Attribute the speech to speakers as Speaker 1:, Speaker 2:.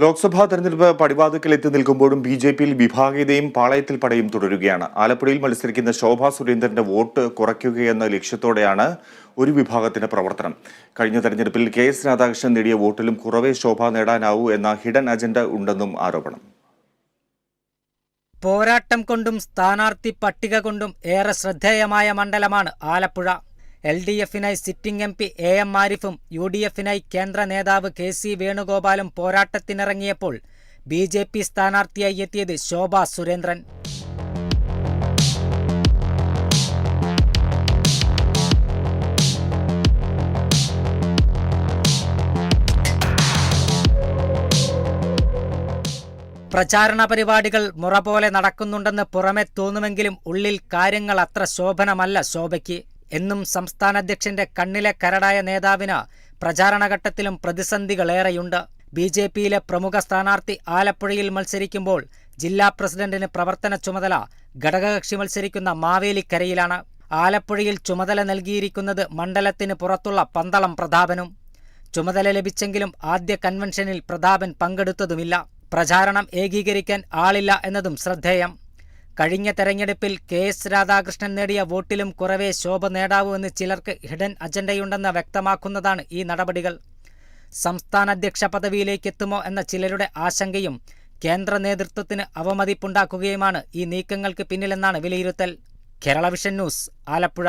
Speaker 1: ലോക്സഭാ തെരഞ്ഞെടുപ്പ് പടിവാതുക്കൽ എത്തി നിൽക്കുമ്പോഴും ബി ജെ പിയിൽ വിഭാഗീയതയും പാളയത്തിൽ പടയും തുടരുകയാണ്. ആലപ്പുഴയിൽ മത്സരിക്കുന്ന ശോഭാ സുരേന്ദ്രന്റെ വോട്ട് കുറയ്ക്കുകയെന്ന ലക്ഷ്യത്തോടെയാണ് ഒരു വിഭാഗത്തിന്റെ പ്രവർത്തനം. കഴിഞ്ഞ തെരഞ്ഞെടുപ്പിൽ കെ എസ് രാധാകൃഷ്ണൻ നേടിയ വോട്ടിലും കുറവേ ശോഭ നേടാനാവൂ എന്ന ഹിഡൻ അജണ്ട ഉണ്ടെന്നും ആരോപണം.
Speaker 2: പോരാട്ടം കൊണ്ടും സ്ഥാനാർത്ഥി പട്ടിക കൊണ്ടും ഏറെ ശ്രദ്ധേയമായ മണ്ഡലമാണ് Alappuzha. L D എഫിനായി sitting M P A M ആരിഫും U D എഫിനായി കേന്ദ്ര നേതാവ് കെ സി വേണുഗോപാലും പോരാട്ടത്തിനിറങ്ങിയപ്പോൾ ബി ജെ പി സ്ഥാനാർത്ഥിയായി എത്തിയത് ശോഭ സുരേന്ദ്രൻ. പ്രചാരണ പരിപാടികൾ മുറ പോലെ നടക്കുന്നുണ്ടെന്ന് പുറമെ തോന്നുമെങ്കിലും ഉള്ളിൽ കാര്യങ്ങൾ അത്ര ശോഭനമല്ല ശോഭയ്ക്ക്. എന്നും സംസ്ഥാന അധ്യക്ഷന്റെ കണ്ണിലെ കരടായ നേതാവിന് പ്രചാരണഘട്ടത്തിലും പ്രതിസന്ധികളേറെയുണ്ട്. ബി ജെ പിയിലെ പ്രമുഖ സ്ഥാനാർത്ഥി ആലപ്പുഴയിൽ മത്സരിക്കുമ്പോൾ ജില്ലാ പ്രസിഡന്റിന് പ്രവർത്തന ചുമതല ഘടകകക്ഷി മത്സരിക്കുന്ന മാവേലിക്കരയിലാണ്. ആലപ്പുഴയിൽ ചുമതല നൽകിയിരിക്കുന്നത് മണ്ഡലത്തിന് പുറത്തുള്ള പന്തളം പ്രതാപനും. ചുമതല ലഭിച്ചെങ്കിലും ആദ്യ കൺവെൻഷനിൽ പ്രതാപൻ പങ്കെടുത്തതുമില്ല. പ്രചാരണം ഏകീകരിക്കാൻ ആളില്ല എന്നതും ശ്രദ്ധേയം. കഴിഞ്ഞ തെരഞ്ഞെടുപ്പിൽ കെ എസ് രാധാകൃഷ്ണൻ നേടിയ വോട്ടിലും കുറവേ ശോഭ നേടാവൂ എന്ന് ചിലർക്ക് ഹിഡൻ അജണ്ടയുണ്ടെന്ന് വ്യക്തമാക്കുന്നതാണ് ഈ നടപടികൾ. സംസ്ഥാന അധ്യക്ഷ പദവിയിലേക്ക് എത്തുമോ എന്ന ചിലരുടെ ആശങ്കയും കേന്ദ്ര നേതൃത്വത്തിന് അവമതിപ്പുണ്ടാക്കുകയുമാണ് ഈ നീക്കങ്ങൾക്ക് പിന്നിലെന്നാണ് വിലയിരുത്തൽ. Kerala vision news Alappuzha.